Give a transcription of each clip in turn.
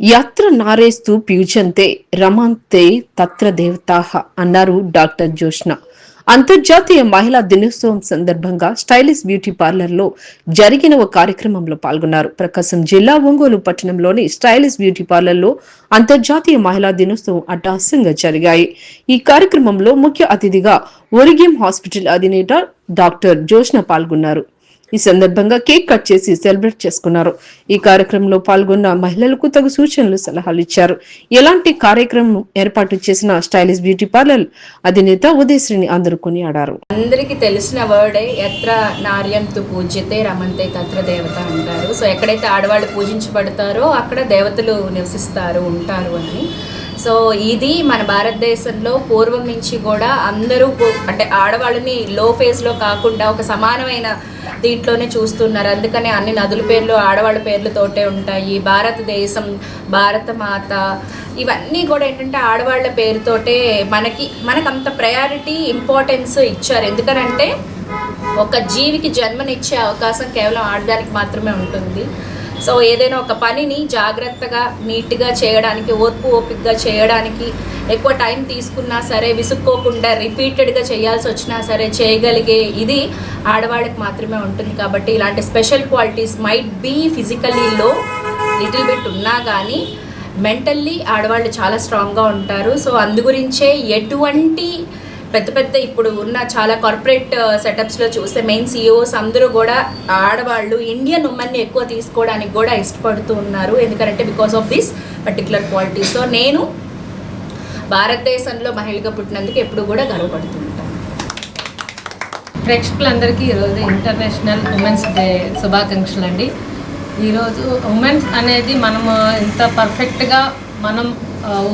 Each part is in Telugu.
యాత్ర నారేస్తూ ప్యూజంతే రమంతే తత్ర దేవతాహ అన్నారు డాక్టర్ జోష్న అంతర్జాతీయ మహిళా దినోత్సవం సందర్భంగా స్టైలిష్ బ్యూటీ పార్లర్లో జరిగిన ఓ కార్యక్రమంలో పాల్గొన్నారు. ప్రకాశం జిల్లా ఒంగోలు పట్టణంలోని స్టైలిష్ బ్యూటీ పార్లర్లో అంతర్జాతీయ మహిళా దినోత్సవం అట్టహాసంగా జరిగాయి. ఈ కార్యక్రమంలో ముఖ్య అతిథిగా ఒరిగిం హాస్పిటల్ అధినేత డాక్టర్ జోష్న పాల్గొన్నారు. ఈ సందర్భంగా కేక్ కట్ చేసి సెలబ్రేట్ చేసుకున్నారు. ఈ కార్యక్రమంలో పాల్గొన్న మహిళలకు తగు సూచనలు సలహాలు ఇచ్చారు. ఎలాంటి కార్యక్రమం ఏర్పాటు చేసిన స్టైలిష్ బ్యూటీ పార్లర్ అధినేత ఉదయశ్రీని అందరూ కొనియాడారు. అందరికీ తెలిసిన వర్డే ఎత్ర నార్యంతు పూజ్యతే రమంతే తత్ర దేవత అంటారు. సో ఎక్కడైతే ఆడవాళ్ళు పూజించబడతారో అక్కడ దేవతలు నివసిస్తారు ఉంటారు అని. సో ఇది మన భారతదేశంలో పూర్వం నుంచి కూడా అందరూ అంటే ఆడవాళ్ళని లో ఫేజ్లో కాకుండా ఒక సమానమైన దీంట్లోనే చూస్తున్నారు. అందుకనే అన్ని నదుల పేర్లు ఆడవాళ్ళ పేర్లతోటే ఉంటాయి. భారతదేశం భారత మాత ఇవన్నీ కూడా ఏంటంటే ఆడవాళ్ళ పేరుతోటే మనకి మనకు అంత ప్రయారిటీ ఇంపార్టెన్స్ ఇచ్చారు. ఎందుకనంటే ఒక జీవికి జన్మనిచ్చే అవకాశం కేవలం ఆడదానికి మాత్రమే ఉంటుంది. సో ఏదైనా ఒక పనిని జాగ్రత్తగా నీట్గా చేయడానికి ఓర్పు ఓపికగా చేయడానికి ఎక్కువ టైం తీసుకున్నా సరే విసుక్కోకుండా రిపీటెడ్గా చేయాల్సి వచ్చినా సరే చేయగలిగే ఇది ఆడవాళ్ళకి మాత్రమే ఉంటుంది కాబట్టి ఇలాంటి special qualities might be physically low little bit ఉన్నా కానీ మెంటల్లీ ఆడవాళ్ళు చాలా స్ట్రాంగ్గా ఉంటారు. సో అందు గురించే ఎటువంటి పెద్ద పెద్ద ఇప్పుడు ఉన్న చాలా కార్పొరేట్ సెటప్స్లో uh, చూస్తే మెయిన్ సీఈఓస్ అందరూ కూడా ఆడవాళ్ళు ఇండియన్ ఉమెన్ని ఎక్కువ తీసుకోవడానికి కూడా ఇష్టపడుతూ ఉన్నారు. ఎందుకంటే because of this particular quality so నేను భారతదేశంలో మహిళగా పుట్టినందుకు ఎప్పుడు కూడా గర్వపడుతూ ప్రేక్షకులందరికీ ఈరోజు ఇంటర్నేషనల్ ఉమెన్స్ డే శుభాకాంక్షలు అండి ఈరోజు ఉమెన్స్ అనేది మనము ఇంత పర్ఫెక్ట్గా మనం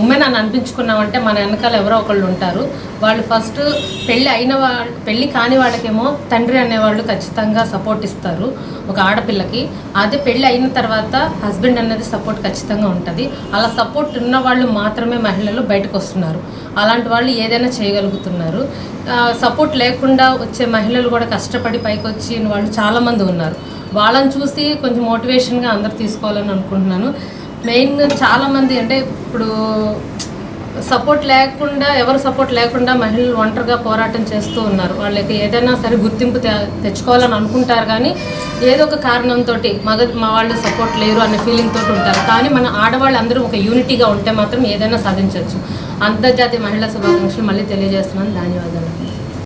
ఉమెన్ అని అనిపించుకున్నామంటే మన వెనకాల ఎవరో ఒకళ్ళు ఉంటారు. వాళ్ళు ఫస్ట్ పెళ్ళి అయిన వాళ్ళు పెళ్ళి కాని వాళ్ళకేమో తండ్రి అనేవాళ్ళు ఖచ్చితంగా సపోర్ట్ ఇస్తారు ఒక ఆడపిల్లకి. అదే పెళ్ళి అయిన తర్వాత హస్బెండ్ అనేది సపోర్ట్ ఖచ్చితంగా ఉంటుంది. అలా సపోర్ట్ ఉన్న వాళ్ళు మాత్రమే మహిళలు బయటకు వస్తున్నారు. అలాంటి వాళ్ళు ఏదైనా చేయగలుగుతున్నారు. సపోర్ట్ లేకుండా వచ్చే మహిళలు కూడా కష్టపడి పైకి వచ్చిన వాళ్ళు చాలామంది ఉన్నారు. వాళ్ళని చూసి కొంచెం మోటివేషన్గా అందరు తీసుకోవాలని అనుకుంటున్నాను. మెయిన్ చాలామంది అంటే ఇప్పుడు సపోర్ట్ లేకుండా ఎవరు సపోర్ట్ లేకుండా మహిళలు ఒంటరిగా పోరాటం చేస్తూ ఉన్నారు. వాళ్ళకి ఏదైనా సరే గుర్తింపు తె తెచ్చుకోవాలని అనుకుంటారు కానీ ఏదో ఒక కారణంతో మగ మా వాళ్ళు సపోర్ట్ లేరు అనే ఫీలింగ్ తోటి ఉంటారు. కానీ మన ఆడవాళ్ళు అందరూ ఒక యూనిటీగా ఉంటే మాత్రం ఏదైనా సాధించవచ్చు అంతర్జాతీయ మహిళా శుభాకాంక్షలు మళ్ళీ తెలియజేస్తున్నాను. ధన్యవాదాలు.